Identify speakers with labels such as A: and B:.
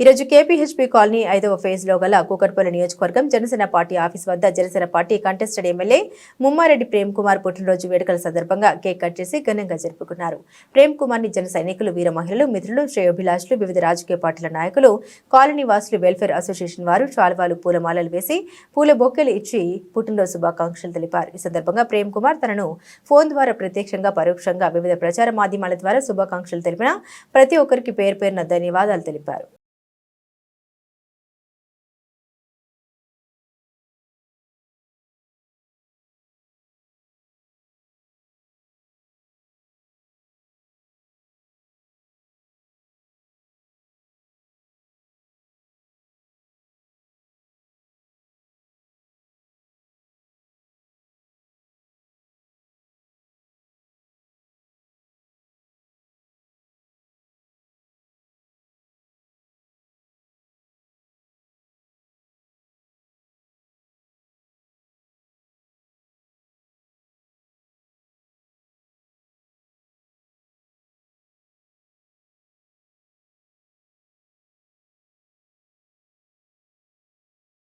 A: ఈరోజు KPHP colony ఐదవ ఫేజ్లో గల కూకట్పల్లి నియోజకవర్గం జనసేన పార్టీ ఆఫీస్ వద్ద Janasena party contested MLA Mummareddy Prem Kumar పుట్టినరోజు వేడుకల సందర్భంగా కేక్ కట్ చేసి ఘనంగా జరుపుకున్నారు. ప్రేమ్ కుమార్ని జన సైనికులు వీర మహిళలు మిత్రులు శ్రేయోభిలాషులు వివిధ రాజకీయ పార్టీల నాయకులు కాలనీ వాసులు వెల్ఫేర్ అసోసియేషన్ వారు శాల్వాలు పూలమాలలు వేసి పూల బొక్కెలు ఇచ్చి పుట్టినరోజు శుభాకాంక్షలు తెలిపారు. ఈ సందర్భంగా ప్రేమ్ కుమార్ తనను ఫోన్ ద్వారా ప్రత్యక్షంగా పరోక్షంగా వివిధ ప్రచార మాధ్యమాల ద్వారా శుభాకాంక్షలు తెలిపిన ప్రతి ఒక్కరికి పేరు పేరున ధన్యవాదాలు తెలిపారు.